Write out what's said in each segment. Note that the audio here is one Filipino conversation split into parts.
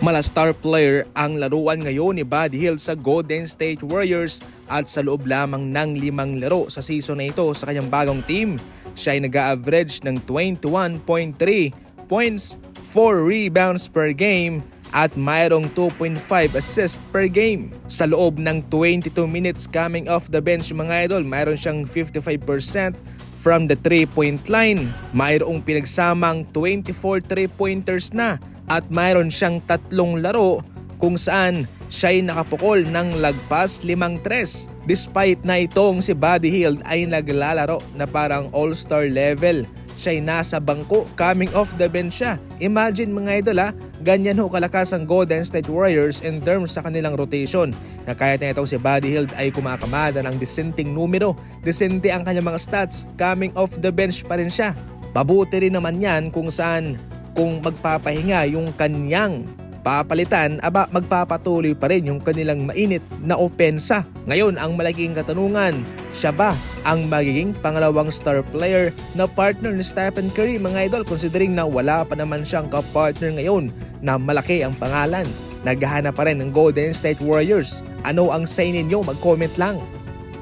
Mala star player ang laruan ngayon ni Buddy Hield sa Golden State Warriors at sa loob lamang ng limang laro sa season na ito sa kanyang bagong team. Siya ay nag-average ng 21.3 points, 4 rebounds per game at mayroong 2.5 assists per game. Sa loob ng 22 minutes coming off the bench mga idol, mayroon siyang 55% from the 3-point line. Mayroong pinagsamang 24 3-pointers na at mayroon siyang tatlong laro kung saan siya'y nakapukol ng lagpas limang tres. Despite na itong si Buddy Hield ay naglalaro na parang all-star level. Siya'y nasa bangko coming off the bench siya. Imagine mga idol ha, ganyan ho kalakas ang Golden State Warriors in terms sa kanilang rotation. Na kahit na itong si Buddy Hield ay kumakamada ng dissenting numero, disente ang kanyang mga stats, coming off the bench pa rin siya. Pabuti rin naman yan kung saan kung magpapahinga yung kanyang papalitan, aba magpapatuloy pa rin yung kanilang mainit na opensa. Ngayon, ang malaking katanungan, siya ba ang magiging pangalawang star player na partner ni Stephen Curry mga idol considering na wala pa naman siyang kapartner ngayon na malaki ang pangalan. Naghahanap pa rin ng Golden State Warriors. Ano ang say ninyo? Mag-comment lang.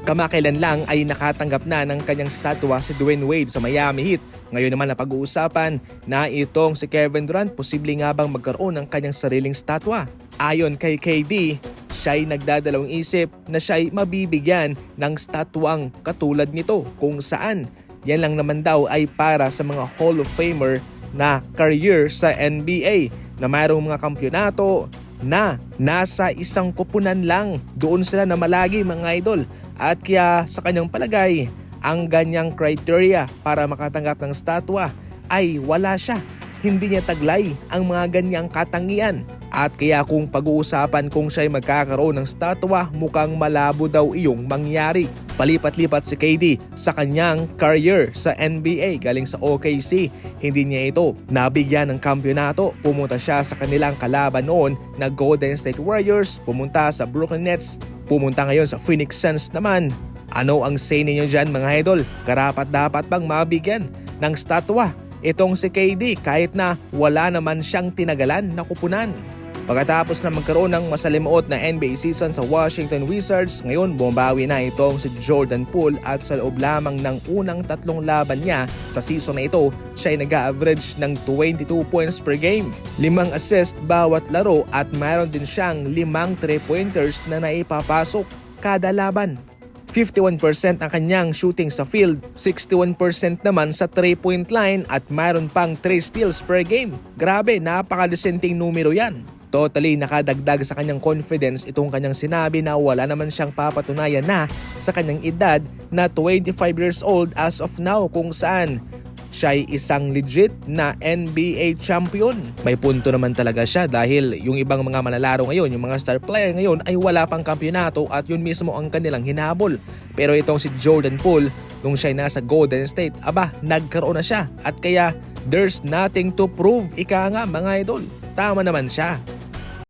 Kamakailan lang ay nakatanggap na ng kanyang statwa si Dwayne Wade sa Miami Heat. Ngayon naman na pag-uusapan na itong si Kevin Durant posible nga bang magkaroon ng kanyang sariling statwa. Ayon kay KD, siya'y nagdadalawang isip na siya'y mabibigyan ng statwang katulad nito kung saan yan lang naman daw ay para sa mga Hall of Famer na career sa NBA na mayroong mga kampyonato na nasa isang kupunan lang. Doon sila na malagi mga idol. At kaya sa kanyang palagay, ang ganyang criteria para makatanggap ng statwa ay wala siya. Hindi niya taglay ang mga ganyang katangian. At kaya kung pag-uusapan kung siya'y magkakaroon ng statwa, mukhang malabo daw iyong mangyari. Palipat-lipat si KD sa kanyang career sa NBA galing sa OKC. Hindi niya ito nabigyan ng kampyonato. Pumunta siya sa kanilang kalaban noon na Golden State Warriors, pumunta sa Brooklyn Nets, pumunta ngayon sa Phoenix Suns naman. Ano ang say ninyo dyan mga idol? Karapat dapat bang mabigyan ng statwa itong si KD kahit na wala naman siyang tinagalan na kupunan? Pagkatapos na magkaroon ng masalimuot na NBA season sa Washington Wizards, ngayon bumabawi na itong si Jordan Poole at sa loob lamang ng unang tatlong laban niya sa season na ito, siya ay nag-average ng 22 points per game, limang assist bawat laro at mayroon din siyang limang 3-pointers na naipapasok kada laban. 51% ang kanyang shooting sa field, 61% naman sa 3-point line at mayroon pang 3 steals per game. Grabe, napakadesenteng numero yan. Totally nakadagdag sa kanyang confidence itong kanyang sinabi na wala naman siyang papatunayan na sa kanyang edad na 25 years old as of now kung saan siya ay isang legit na NBA champion. May punto naman talaga siya dahil yung ibang mga manlalaro ngayon, yung mga star player ngayon ay wala pang kampyonato at yun mismo ang kanilang hinabol. Pero itong si Jordan Poole, nung siya ay nasa Golden State, aba, nagkaroon na siya at kaya there's nothing to prove ika nga mga idol. Tama naman siya.